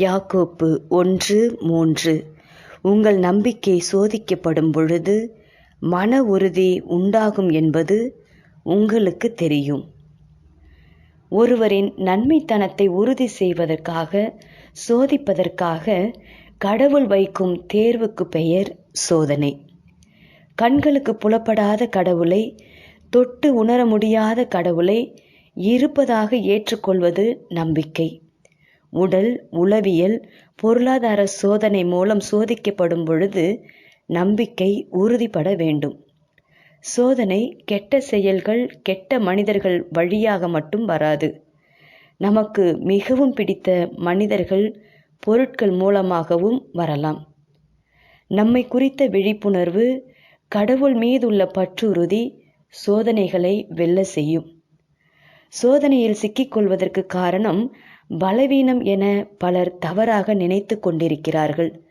யாக்கோப்பு ஒன்று மூன்று. உங்கள் நம்பிக்கை சோதிக்கப்படும் பொழுது மன உறுதி உண்டாகும் என்பது உங்களுக்கு தெரியும். ஒருவரின் நன்மைத்தனத்தை உறுதி செய்வதற்காக சோதிப்பதற்காக கடவுள் வைக்கும் தேர்வுக்கு பெயர் சோதனை. கண்களுக்கு புலப்படாத கடவுளை தொட்டு உணர முடியாத கடவுளை இருப்பதாக ஏற்றுக்கொள்வது நம்பிக்கை. உடல் உளவியல் பொருளாதார சோதனை மூலம் சோதிக்கப்படும் பொழுது நம்பிக்கை உறுதிப்பட வேண்டும். சோதனை கெட்ட செயல்கள் கெட்ட மனிதர்கள் வழியாக மட்டும் வராது. நமக்கு மிகவும் பிடித்த மனிதர்கள் பொருட்கள் மூலமாகவும் வரலாம். நம்மை குறித்த விழிப்புணர்வு கடவுள் மீதுள்ள பற்றுறுதி சோதனைகளை வெல்ல செய்யும். சோதனையில் சிக்கிக்கொள்வதற்கு காரணம் பலவீனம் என பலர் தவறாக நினைத்து கொண்டிருக்கிறார்கள்.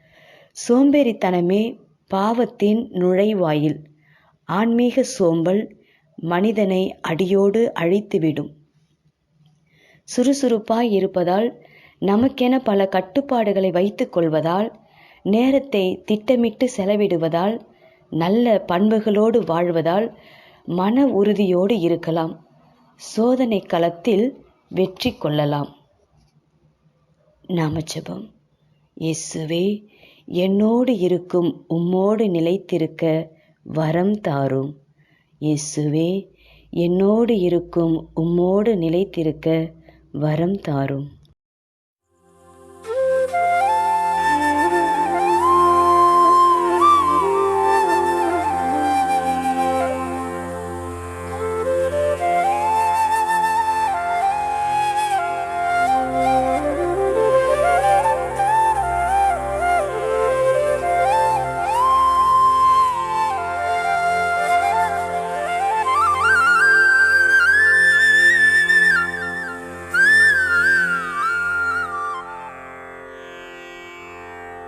சோம்பேறித்தனமே பாவத்தின் நுழைவாயில். ஆன்மீக சோம்பல் மனிதனை அடியோடு அழித்துவிடும். சுறுசுறுப்பாய் இருப்பதால் நமக்கென பல கட்டுப்பாடுகளை வைத்துக் கொள்வதால் நேரத்தை திட்டமிட்டு செலவிடுவதால் நல்ல பண்புகளோடு வாழ்வதால் மன உறுதியோடு இருக்கலாம். சோதனை களத்தில் வெற்றி கொள்ளலாம். நாமஜபம். இயேசுவே என்னோடு இருக்கும் உம்மோடு நிலைத்திருக்க வரம் தாரும். இயேசுவே என்னோடு இருக்கும் உம்மோடு நிலைத்திருக்க வரம் தாரும்.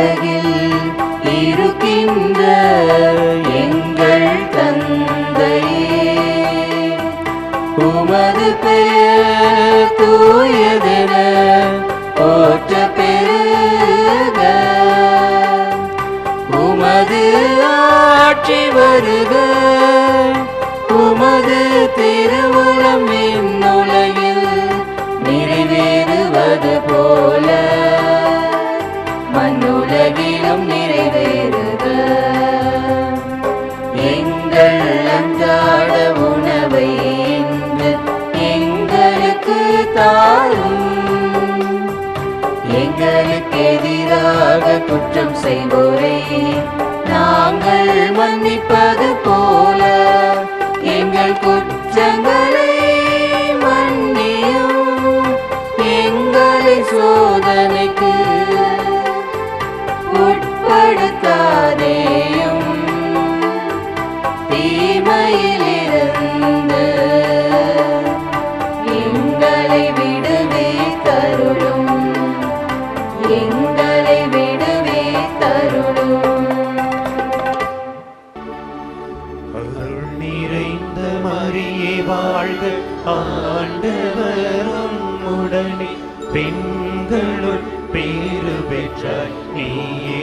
உலகில் இருக்கின்ற எங்கள் தந்தையே. உமது பெயர் தூயதென போற்ற பெருக உமது ஆட்சி வருக. உமது திருவுளம் உலகில் நிறைவேறுவது போல. மண்ணுலகிலும் நிறைவேறுக எங்கள் அன்றாட உணவை இன்று எங்களுக்கு தாரும். எங்களுக்கு எதிராக குற்றம் செய்வோரை நாங்கள் மன்னிப்பது போல. எங்கள் குற்றங்கள் தீமையிலிருந்து எங்களை விடுவே தருளும். எங்களை விடுவே தருளும். அருள் நிறைந்த மரியே வாழ்க ஆண்டவரும் உடனே. பெண்களுள் பேறு பெற்றாய் நீயே.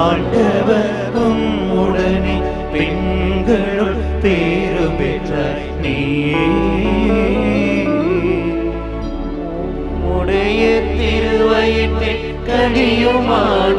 ஆண்டவரும் உடனே பெண்களுள் பேரு பெற்ற நீ. உடைய திருவயத்தில் கனியுமான